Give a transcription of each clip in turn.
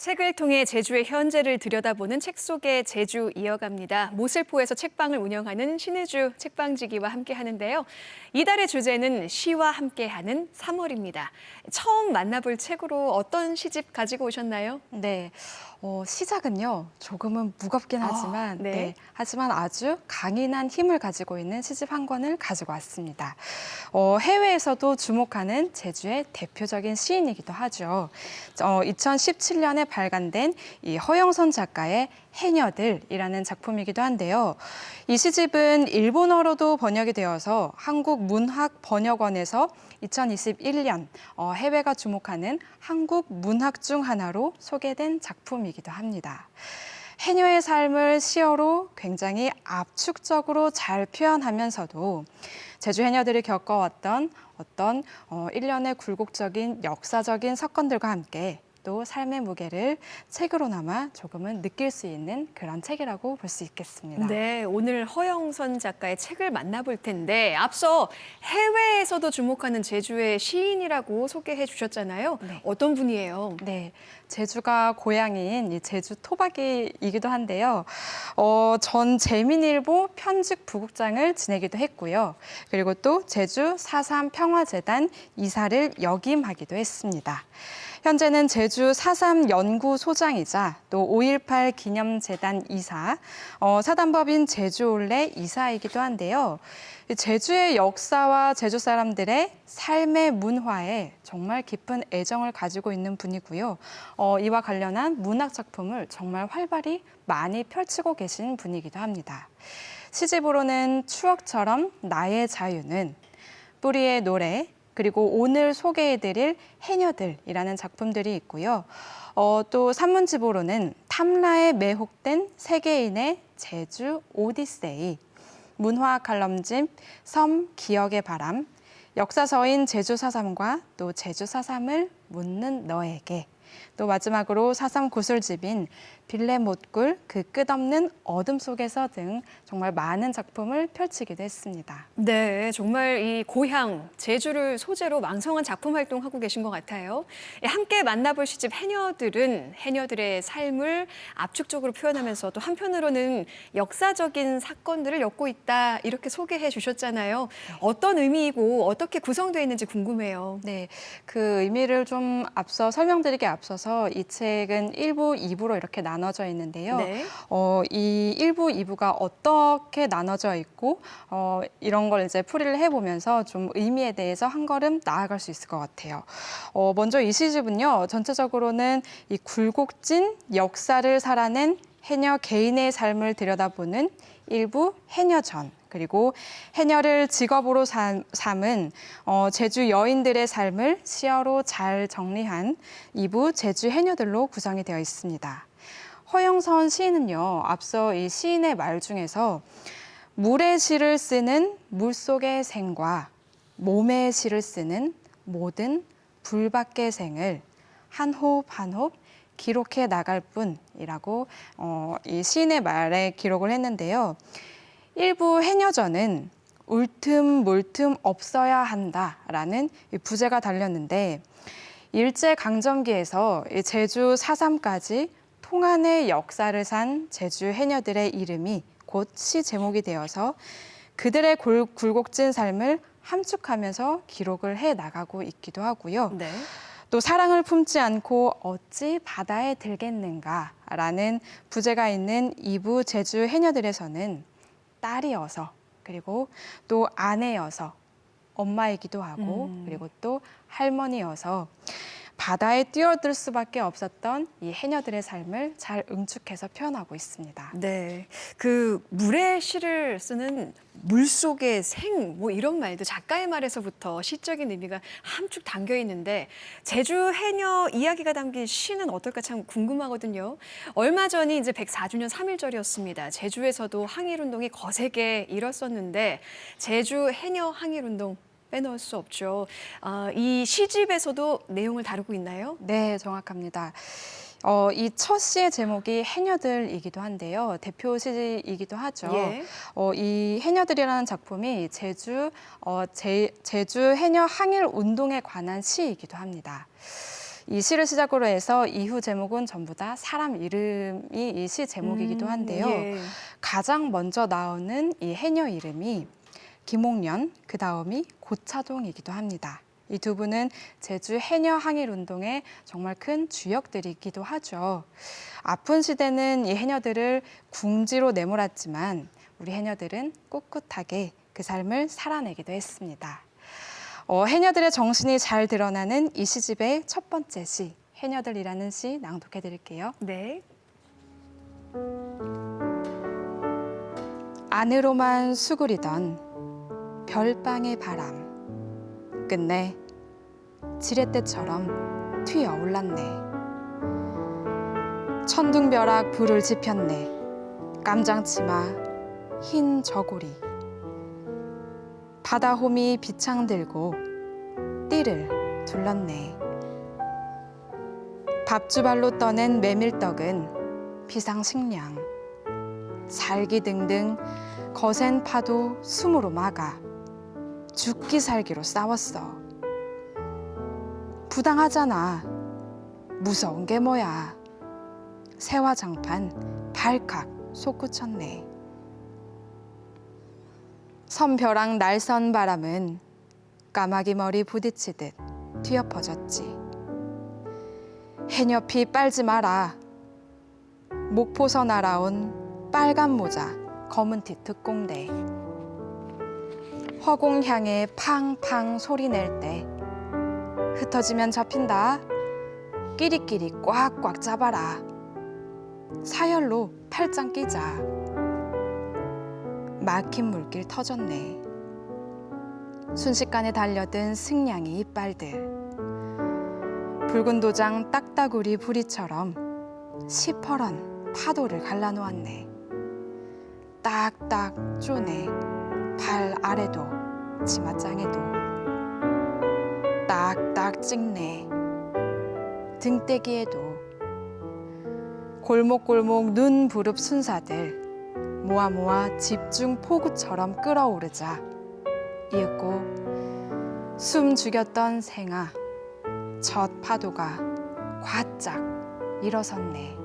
책을 통해 제주의 현재를 들여다보는 책 속의 제주 이어갑니다. 모슬포에서 책방을 운영하는 신혜주 책방지기와 함께 하는데요. 이달의 주제는 시와 함께하는 3월입니다. 처음 만나볼 책으로 어떤 시집 가지고 오셨나요? 네, 어, 시작은요 조금은 무겁긴 아, 하지만 네. 네. 하지만 아주 강인한 힘을 가지고 있는 시집 한 권을 가지고 왔습니다. 어, 해외에서도 주목하는 제주의 대표적인 시인이기도 하죠. 어, 2017년에 발간된 이 허영선 작가의 해녀들이라는 작품이기도 한데요. 이 시집은 일본어로도 번역이 되어서 한국 문학 번역원에서 2021년 어, 해외가 주목하는 한국 문학 중 하나로 소개된 작품이기도 합니다. 해녀의 삶을 시어로 굉장히 압축적으로 잘 표현하면서도 제주 해녀들이 겪어왔던 어떤 어, 일련의 굴곡적인 역사적인 사건들과 함께 또 삶의 무게를 책으로나마 조금은 느낄 수 있는 그런 책이라고 볼 수 있겠습니다. 네, 오늘 허영선 작가의 책을 만나볼 텐데 앞서 해외에서도 주목하는 제주의 시인이라고 소개해 주셨잖아요. 네. 어떤 분이에요? 네, 제주가 고향인 이 제주 토박이이기도 한데요. 어, 전 재민일보 편집 부국장을 지내기도 했고요. 그리고 또 제주 4.3 평화재단 이사를 역임하기도 했습니다. 현재는 제주 4.3 연구소장이자 또 5.18 기념재단 이사, 어, 사단법인 제주올레 이사이기도 한데요. 이 제주의 역사와 제주 사람들의 삶의 문화에 정말 깊은 애정을 가지고 있는 분이고요. 어, 이와 관련한 문학 작품을 정말 활발히 많이 펼치고 계신 분이기도 합니다. 시집으로는 추억처럼 나의 자유는 뿌리의 노래 그리고 오늘 소개해드릴 해녀들이라는 작품들이 있고요. 어, 또 산문집으로는 탐라에 매혹된 세계인의 제주 오디세이, 문화 칼럼집 섬 기억의 바람, 역사서인 제주 사삼과 또 제주 사삼을 묻는 너에게, 또 마지막으로 사삼 구술집인 빌레 못굴 그 끝없는 어둠 속에서 등 정말 많은 작품을 펼치기도 했습니다. 네, 정말 이 고향 제주를 소재로 왕성한 작품 활동하고 계신 것 같아요. 예, 함께 만나볼 시집 해녀들은 해녀들의 삶을 압축적으로 표현하면서 또 한편으로는 역사적인 사건들을 엮고 있다 이렇게 소개해 주셨잖아요. 어떤 의미이고 어떻게 구성되어 있는지 궁금해요. 네, 그 의미를 좀 앞서 설명드리기 앞 서서 이 책은 1부, 2부로 이렇게 나눠져 있는데요. 네. 어, 이 1부, 2부가 어떻게 나눠져 있고 어, 이런 걸 이제 풀이를 해보면서 좀 의미에 대해서 한 걸음 나아갈 수 있을 것 같아요. 어, 먼저 이 시집은요, 전체적으로는 이 굴곡진 역사를 살아낸 해녀 개인의 삶을 들여다보는 일부 해녀전 그리고 해녀를 직업으로 삼- 삼은 어, 제주 여인들의 삶을 시어로 잘 정리한 이부 제주 해녀들로 구성이 되어 있습니다. 허영선 시인은요, 앞서 이 시인의 말 중에서 물의 시를 쓰는 물속의 생과 몸의 시를 쓰는 모든 불밖의 생을 한 호흡 한 호흡 기록해 나갈 뿐이라고 어, 이 시인의 말에 기록을 했는데요. 일부 해녀전은 울틈물틈 없어야 한다라는 이 부제가 달렸는데 일제 강점기에서 이 제주 4.3까지 통한의 역사를 산 제주 해녀들의 이름이 곧 시 제목이 되어서 그들의 골- 굴곡진 삶을 함축하면서 기록을 해 나가고 있기도 하고요. 네. 또 사랑을 품지 않고 어찌 바다에 들겠는가라는 부제가 있는 이부 제주 해녀들에서는 딸이어서 그리고 또 아내여서 엄마이기도 하고 음. 그리고 또 할머니여서 바다에 뛰어들 수밖에 없었던 이 해녀들의 삶을 잘 응축해서 표현하고 있습니다. 네. 그 물의 시를 쓰는 물 속의 생, 뭐 이런 말도 작가의 말에서부터 시적인 의미가 함축 담겨 있는데 제주 해녀 이야기가 담긴 시는 어떨까 참 궁금하거든요. 얼마 전이 이제 104주년 3.1절이었습니다. 제주에서도 항일운동이 거세게 일었었는데 제주 해녀 항일운동 빼놓을 수 없죠. 아, 이 시집에서도 내용을 다루고 있나요? 네, 정확합니다. 어, 이 첫 시의 제목이 해녀들이기도 한데요. 대표 시이기도 하죠. 예. 어, 이 해녀들이라는 작품이 제주 어, 제, 제주 해녀 항일 운동에 관한 시이기도 합니다. 이 시를 시작으로 해서 이후 제목은 전부 다 사람 이름이 이 시 제목이기도 음, 한데요. 예. 가장 먼저 나오는 이 해녀 이름이 김옥년, 그 다음이 고차동이기도 합니다. 이 두 분은 제주 해녀 항일 운동의 정말 큰 주역들이기도 하죠. 아픈 시대는 이 해녀들을 궁지로 내몰았지만 우리 해녀들은 꿋꿋하게 그 삶을 살아내기도 했습니다. 어, 해녀들의 정신이 잘 드러나는 이 시집의 첫 번째 시, 해녀들이라는 시 낭독해 드릴게요. 네. 안으로만 수그리던 별방의 바람. 끝내. 지렛대처럼 튀어올랐네. 천둥벼락 불을 지폈네. 깜장치마 흰 저고리. 바다홈이 비창 들고 띠를 둘렀네. 밥주발로 떠낸 메밀떡은 비상식량. 살기 등등 거센 파도 숨으로 막아 죽기 살기로 싸웠어. 부당하잖아. 무서운 게 뭐야. 새와 장판 발칵 솟구쳤네. 선벼락 날선 바람은 까마귀 머리 부딪히듯 뒤엎어졌지. 해녀피 빨지 마라. 목포서 날아온 빨간 모자 검은 티 특공대 허공향에 팡팡 소리 낼 때. 흩어지면 잡힌다. 끼리끼리 꽉꽉 잡아라. 사열로 팔짱 끼자. 막힌 물길 터졌네. 순식간에 달려든 승냥이 이빨들. 붉은 도장 딱따구리 부리처럼 시퍼런 파도를 갈라놓았네. 딱딱 쪼네 발 아래도 치맛장에도 딱딱 찍네 등대기에도 골목골목 눈 부릅 순사들 모아 모아 집중 폭우처럼 끌어오르자 이윽고 숨 죽였던 생아 첫 파도가 과짝 일어섰네.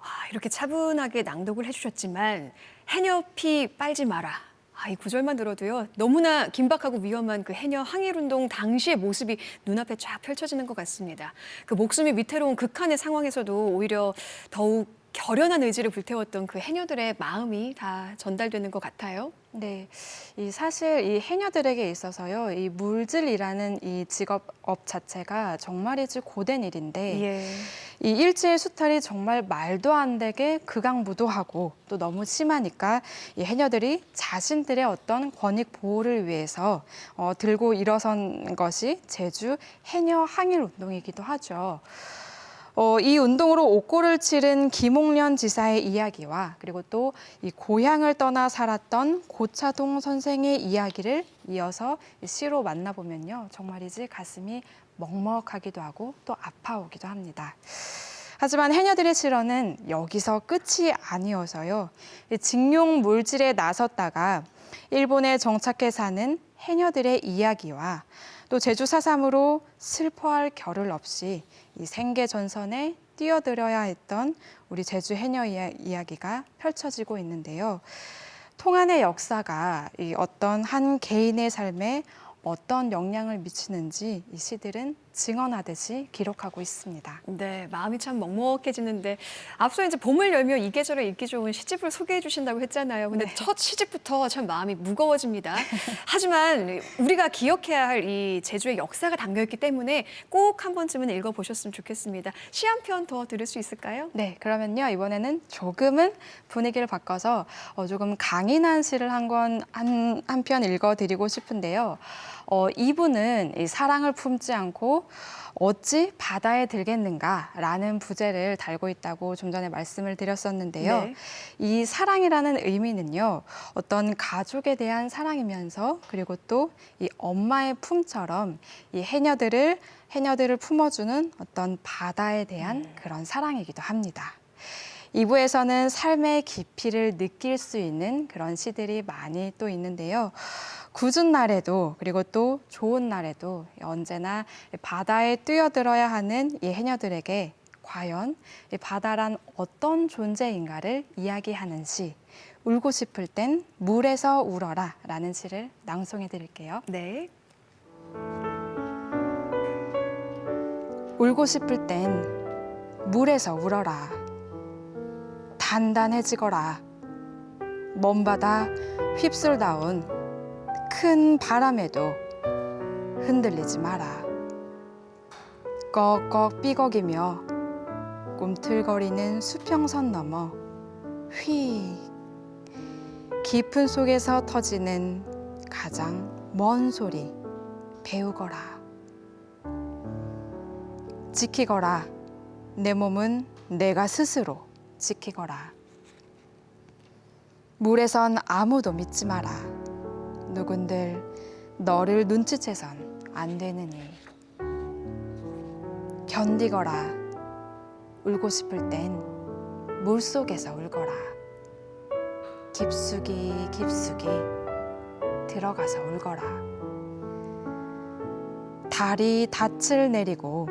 아, 이렇게 차분하게 낭독을 해주셨지만 해녀피 빨지 마라. 아, 이 구절만 들어도요 너무나 긴박하고 위험한 그 해녀 항일운동 당시의 모습이 눈앞에 쫙 펼쳐지는 것 같습니다. 그 목숨이 위태로운 극한의 상황에서도 오히려 더욱 결연한 의지를 불태웠던 그 해녀들의 마음이 다 전달되는 것 같아요. 네, 이 사실 이 해녀들에게 있어서요, 이 물질이라는 이 직업업 자체가 정말이지 고된 일인데, 예. 이 일제의 수탈이 정말 말도 안 되게 극악무도하고 또 너무 심하니까 이 해녀들이 자신들의 어떤 권익 보호를 위해서 어, 들고 일어선 것이 제주 해녀 항일 운동이기도 하죠. 어, 이 운동으로 옥고를 치른 김옥련 지사의 이야기와 그리고 또 이 고향을 떠나 살았던 고차동 선생의 이야기를 이어서 이 시로 만나보면요. 정말이지 가슴이 먹먹하기도 하고 또 아파오기도 합니다. 하지만 해녀들의 실언은 여기서 끝이 아니어서요. 이 직용 물질에 나섰다가 일본에 정착해 사는 해녀들의 이야기와 또 제주 사삼으로 슬퍼할 겨를 없이 이 생계 전선에 뛰어들어야 했던 우리 제주 해녀 이야- 이야기가 펼쳐지고 있는데요. 통안의 역사가 이 어떤 한 개인의 삶에 어떤 영향을 미치는지 이 시들은 증언하듯이 기록하고 있습니다. 네, 마음이 참 먹먹해지는데 앞서 이제 봄을 열며 이 계절에 읽기 좋은 시집을 소개해 주신다고 했잖아요. 근데 네. 첫 시집부터 참 마음이 무거워집니다. 하지만 우리가 기억해야 할 이 제주의 역사가 담겨 있기 때문에 꼭 한 번쯤은 읽어 보셨으면 좋겠습니다. 시 한 편 더 들을 수 있을까요? 네, 그러면요 이번에는 조금은 분위기를 바꿔서 어, 조금 강인한 시를 한 권 한 한 편 읽어 드리고 싶은데요. 어, 이분은 이 사랑을 품지 않고 어찌 바다에 들겠는가라는 부제를 달고 있다고 좀 전에 말씀을 드렸었는데요. 네. 이 사랑이라는 의미는요, 어떤 가족에 대한 사랑이면서 그리고 또 이 엄마의 품처럼 이 해녀들을 해녀들을 품어주는 어떤 바다에 대한 그런 사랑이기도 합니다. 2부에서는 삶의 깊이를 느낄 수 있는 그런 시들이 많이 또 있는데요. 굳은 날에도 그리고 또 좋은 날에도 언제나 바다에 뛰어들어야 하는 이 해녀들에게 과연 이 바다란 어떤 존재인가를 이야기하는 시 울고 싶을 땐 물에서 울어라 라는 시를 낭송해 드릴게요. 네. 울고 싶을 땐 물에서 울어라. 단단해지거라. 먼 바다 휩쓸다운 큰 바람에도 흔들리지 마라. 꺽꺽 삐걱이며 꿈틀거리는 수평선 너머 휙 깊은 속에서 터지는 가장 먼 소리 배우거라. 지키거라. 내 몸은 내가 스스로 지키거라. 물에선 아무도 믿지 마라. 누군들 너를 눈치채선 안 되느니. 견디거라. 울고 싶을 땐 물속에서 울거라. 깊숙이 깊숙이 들어가서 울거라. 달이 닻을 내리고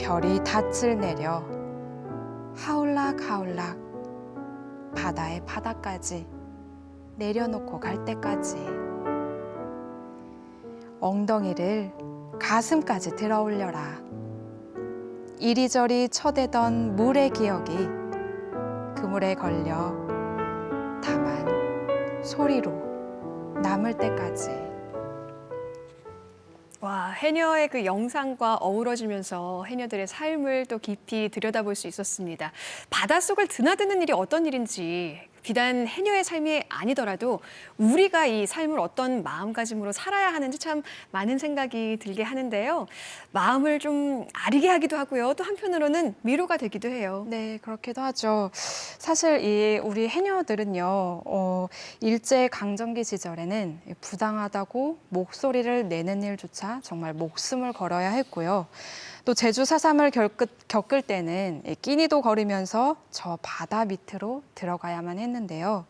별이 닻을 내려 하울락 하울락 바다의 바닥까지. 내려놓고 갈 때까지. 엉덩이를 가슴까지 들어 올려라. 이리저리 쳐대던 물의 기억이 그물에 걸려 다만 소리로 남을 때까지 와, 해녀의 그 영상과 어우러지면서 해녀들의 삶을 또 깊이 들여다볼 수 있었습니다. 바닷속을 드나드는 일이 어떤 일인지 비단 해녀의 삶이 아니더라도 우리가 이 삶을 어떤 마음가짐으로 살아야 하는지 참 많은 생각이 들게 하는데요. 마음을 좀 아리게 하기도 하고요. 또 한편으로는 위로가 되기도 해요. 네, 그렇기도 하죠. 사실 이 우리 해녀들은요, 어, 일제 강점기 시절에는 부당하다고 목소리를 내는 일조차 정말 목숨을 걸어야 했고요. 또 제주 사삼을 겪을, 때는 이 끼니도 걸으면서 저 바다 밑으로 들어가야만 했는데요.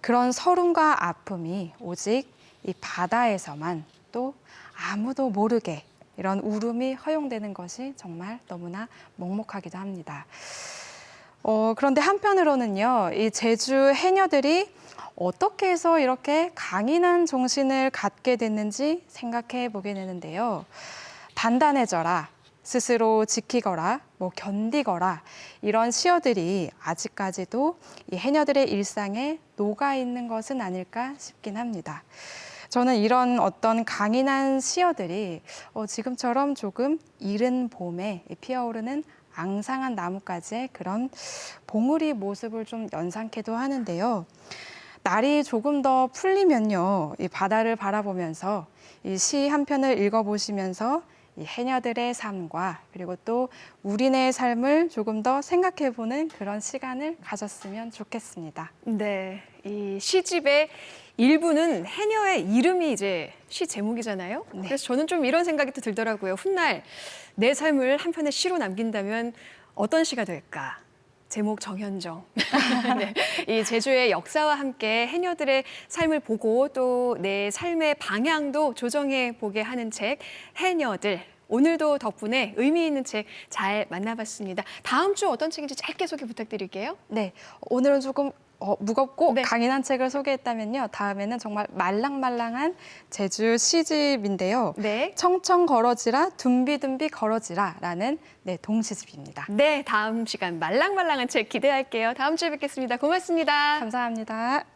그런 서름과 아픔이 오직 이 바다에서만 또 아무도 모르게 이런 울음이 허용되는 것이 정말 너무나 먹먹하기도 합니다. 어, 그런데 한편으로는요, 이 제주 해녀들이 어떻게 해서 이렇게 강인한 정신을 갖게 됐는지 생각해 보게 되는데요. 단단해져라, 스스로 지키거라, 뭐 견디거라, 이런 시어들이 아직까지도 이 해녀들의 일상에 녹아 있는 것은 아닐까 싶긴 합니다. 저는 이런 어떤 강인한 시어들이 어, 지금처럼 조금 이른 봄에 피어오르는 앙상한 나뭇가지의 그런 봉우리 모습을 좀 연상케도 하는데요. 날이 조금 더 풀리면요, 이 바다를 바라보면서 이 시 한 편을 읽어보시면서 이 해녀들의 삶과 그리고 또 우리네 삶을 조금 더 생각해보는 그런 시간을 가졌으면 좋겠습니다. 네, 이 시집의 일부는 해녀의 이름이 이제 시 제목이잖아요. 네. 그래서 저는 좀 이런 생각이 또 들더라고요. 훗날 내 삶을 한 편의 시로 남긴다면 어떤 시가 될까? 제목 정현정. 네, 이 제주의 역사와 함께 해녀들의 삶을 보고 또 내 삶의 방향도 조정해 보게 하는 책 해녀들. 오늘도 덕분에 의미 있는 책 잘 만나봤습니다. 다음 주 어떤 책인지 짧게 소개 부탁드릴게요. 네, 오늘은 조금 어, 무겁고 네. 강인한 책을 소개했다면요. 다음에는 정말 말랑말랑한 제주 시집인데요. 네. 청청 걸어지라 둠비둠비 걸어지라라는 네, 동시집입니다. 네, 다음 시간 말랑말랑한 책 기대할게요. 다음 주에 뵙겠습니다. 고맙습니다. 감사합니다.